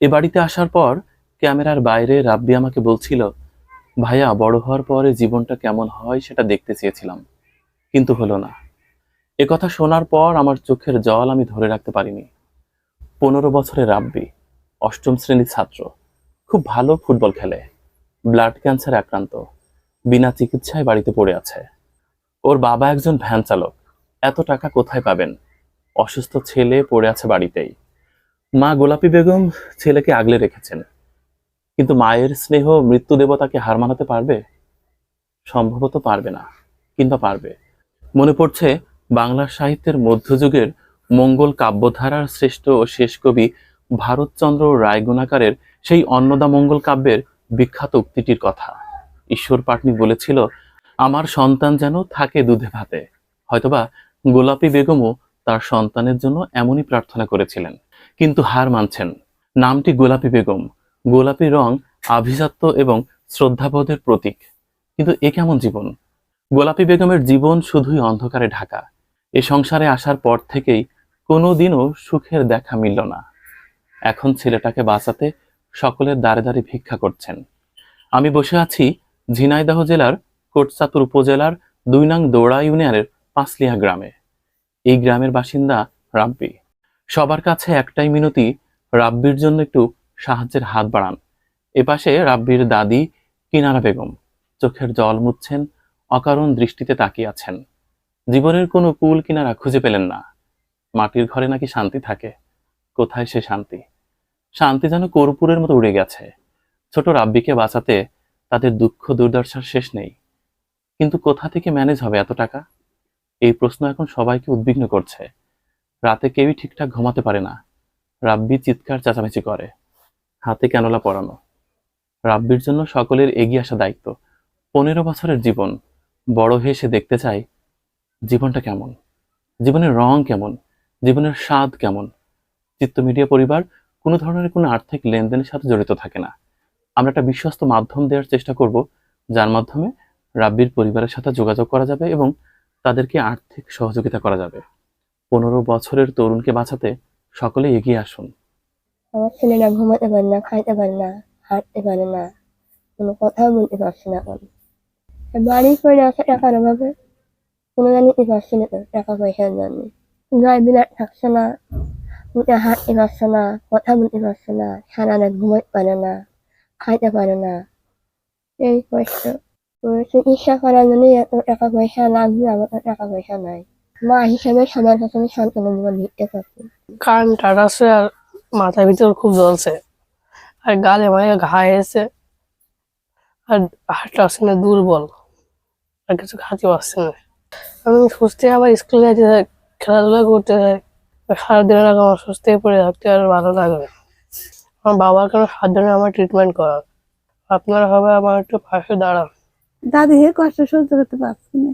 এ বাড়িতে আসার পর ক্যামেরার বাইরে রাব্বি আমাকে বলছিল, ভাইয়া, বড় হওয়ার পরে জীবনটা কেমন হয় সেটা দেখতে চেয়েছিলাম, কিন্তু হলো না। এ কথা শোনার পর আমার চোখের জল আমি ধরে রাখতে পারিনি। পনেরো বছরের রাব্বি, অষ্টম শ্রেণির ছাত্র, খুব ভালো ফুটবল খেলে, ব্লাড ক্যান্সার আক্রান্ত, বিনা চিকিৎসায় বাড়িতে পড়ে আছে। ওর বাবা একজন ভ্যান চালক, এত টাকা কোথায় পাবেন? অসুস্থ ছেলে পড়ে আছে বাড়িতেই। মা গোলাপি বেগম ছেলেকে আগলে রেখেছেন। কিন্তু মায়ের স্নেহ মৃত্যু দেবতাকে হার মানাতে পারবে? সম্ভবত পারবে না, কিংবা পারবে। মনে পড়ছে বাংলা সাহিত্যের মধ্যযুগের মঙ্গল কাব্যধারার শ্রেষ্ঠ ও শেষ কবি ভারতচন্দ্র রায়গুণাকারের সেই অন্নদা মঙ্গল কাব্যের বিখ্যাত উক্তিটির কথা। ঈশ্বর পাটনি বলেছিল, আমার সন্তান যেন থাকে দুধে ভাতে। হয়তোবা গোলাপি বেগমও তার সন্তানের জন্য এমনই প্রার্থনা করেছিলেন। কিন্তু হার মানছেন। নামটি গোলাপি বেগম। গোলাপি রং আভিজাত্য এবং শ্রদ্ধাবোধের প্রতীক। কিন্তু এ কেমন জীবন? গোলাপি বেগমের জীবন শুধুই অন্ধকারে ঢাকা। এ সংসারে আসার পর থেকেই কোনোদিনও সুখের দেখা মিলল না। এখন ছেলেটাকে বাঁচাতে সকলের দ্বারে দ্বারে ভিক্ষা করছেন। আমি বসে আছি ঝিনাইদহ জেলার কোটচাতুর উপজেলার দুই নং দৌড়া ইউনিয়নের পাঁচলিয়া গ্রামে। এই গ্রামের বাসিন্দা রাব্বি। সবার কাছে একটাই মিনতি, রাব্বির জন্য একটু সাহায্যের হাত বাড়ান। এপাশে রাব্বির দাদি কিনারা বেগম চোখের জল মুচ্ছেন অকারণ দৃষ্টিতে তাকিয়ে আছেন। জীবনের কোনো কুল কিনারা খুঁজে পেলেন না। মাটির ঘরে নাকি শান্তি থাকে? কোথায় সে শান্তি? শান্তি যেন কর্পূরের মতো উড়ে গেছে। ছোট রাব্বিকে বাঁচাতে তাদের দুঃখ দুর্দশার শেষ নেই। কিন্তু কোথা থেকে ম্যানেজ হবে এত টাকা? এই প্রশ্ন এখন সবাইকে উদ্বিগ্ন করছে। রাতে কেউই ঠিকঠাক ঘুমাতে পারে না। রাব্বি চিৎকার চেঁচামেচি করে। হাতে ক্যানোলা পরানো। রাব্বির জন্য সকলের এগিয়ে আসা দায়িত্ব। পনেরো বছরের জীবন। বড় হয়ে সে দেখতে চায় জীবনটা কেমন? জীবনের রং কেমন? জীবনের স্বাদ কেমন? চিত্ত মিডিয়া পরিবার কোনো ধরনের কোনো আর্থিক লেনদেনের সাথে জড়িত থাকে না। আমরা একটা বিশ্বস্ত মাধ্যম দেওয়ার চেষ্টা করব, যার মাধ্যমে রাব্বির পরিবারের সাথে যোগাযোগ করা যাবে এবং তাদেরকে আর্থিক সহযোগিতা করা যাবে। পনেরো বছরের তরুণকে বাঁচাতে সকলে এগিয়ে আসুন। আমার ছেলেরা ঘুমাতে পারে না, খাইতে পারে না, হাঁটতে পারে না, কোনো কথা বলতে পারছে না এখন। বাড়ি করে আছে টাকার অভাবে কোনো জানিতে পারছে না, টাকা পয়সার জন্য গায়ে বিলাট থাকছে না, উঠে হাঁটতে পারছে না, কথা বলতে পারছে না, সারা রাত ঘুমাইতে পারে না, খাইতে পারে না। এই কষ্ট চিকিৎসা করার জন্য এত টাকা পয়সা লাগবে আমার টাকা পয়সা নাই। মা হিসেবে সবার কাছে আমি সন্তানের জীবন দিতে পারছি কান টাটাছে আর মাথার ভিতর খুব জ্বলছে। আর গালে মানে ঘা হয়েছে আর হাতটা আসছে না দুর্বল। আর কিছু খাতে পারছে না। আমি সুস্থ আবার স্কুলে যেতে চাই খেলাধুলা করতে চাই সারাদিনের আগে আমার সুস্থ হয়ে পড়ে থাকতে আর ভালো লাগবে আমার বাবার কোনো সাত দিনে আমার ট্রিটমেন্ট করার। আপনারা হবে আমার একটু পাশে দাঁড়ান। দাদি হে কষ্ট সহ্য করতে পারছি না।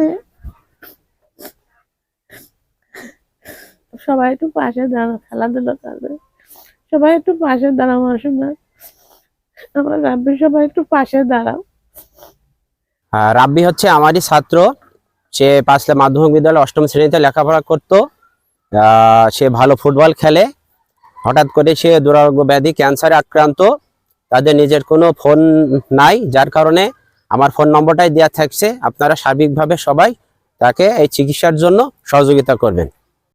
না সবাই একটু পাশে খেলাধুলা করবে। সবাই একটু পাশে দাঁড়াও আসুন আমার রাব্বি, সবাই একটু পাশে দাঁড়াও। রাব্বি হচ্ছে আমারই ছাত্র। সে পাঁচলা মাধ্যমিক বিদ্যালয়ে অষ্টম শ্রেণীতে লেখাপড়া করতো। সে ভালো ফুটবল খেলে। হঠাৎ করে সে দুরারোগ্য ব্যাধি, ক্যান্সারে আক্রান্ত। তাদের নিজের কোনো ফোন নাই, যার কারণে আমার ফোন নম্বরটাই দেওয়া থাকছে আপনারা সার্বিকভাবে সবাই তাকে এই চিকিৎসার জন্য সহযোগিতা করবেন।